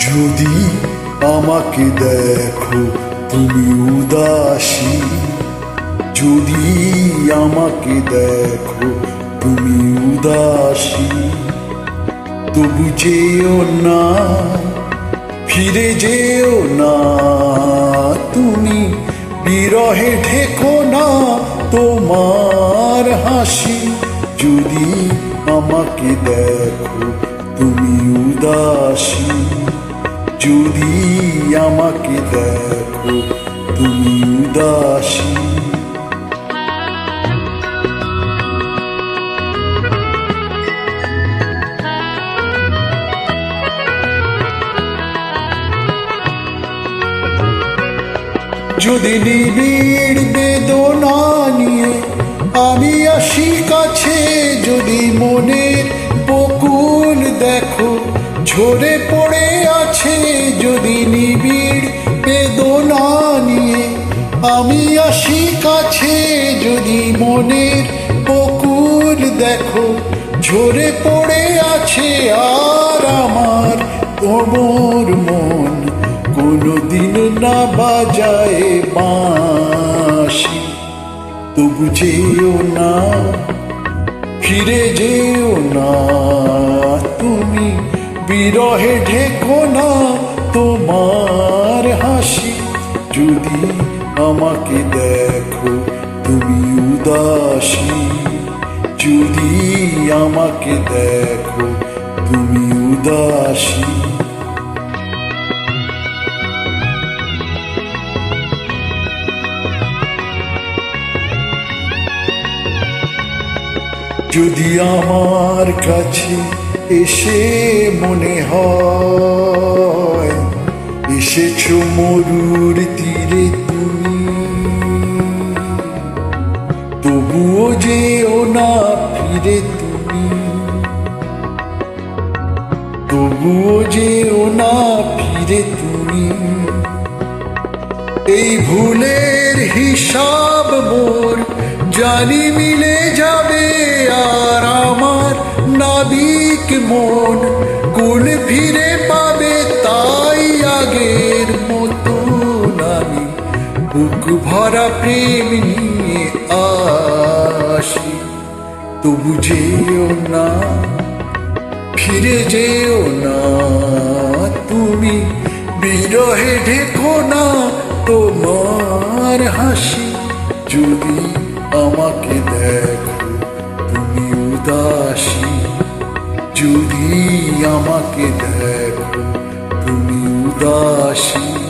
যদি আমাকে দেখো, তুমি উদাসী। যদি আমাকে দেখো, তুমি উদাসী। তবু যেও না, ফিরে যেও না। তুমি বিরহে ঢেকো না তোমার হাসি। যদি আমাকে দেখো, তুমি উদাসী। যদি আমাকে দেখো তুমি উদাসী। যদি নিবিড় বেদনা নিয়ে আমি আসি কাছে যদি দেখো ঝরে পড়ে আছে যদি নিবিড় বেদনা নিয়ে। আমি আসি কাছে যদি মনের বকুল দেখো। ঝরে পড়ে আছে আর আমার তোমার মন। কোনোদিন না বাজায় বাঁশি। তবু যেও না, ফিরে যেও না তুমি। বিরহে ঢেকো না তোমার হাসি। যদি আমাকে দেখো তুমি উদাসী। যদি আমাকে দেখো তুমি উদাসী। যদি আমার কাছে এসে মনে হয়, এসেছ মরুর তীরে তুমি। তবুও যেও না ফিরে তুমি। তবুও যেও না ফিরে তুমি। এই ভুলের হিসাব মোর জানি মিলে যাবে আর আমার নাবিক মন। কুল ফিরে পাবে তাই আগের মতন আমি বুক ভরা প্রেম নিয়ে আসি। তবু যেও না, ফিরে যেও না তুমি। বিরহে ঢেকো না তোমার হাসি, যদি আমাকে দেখো তুমি উদাসী। যদি আমাকে দেখো তুমি উদাসী।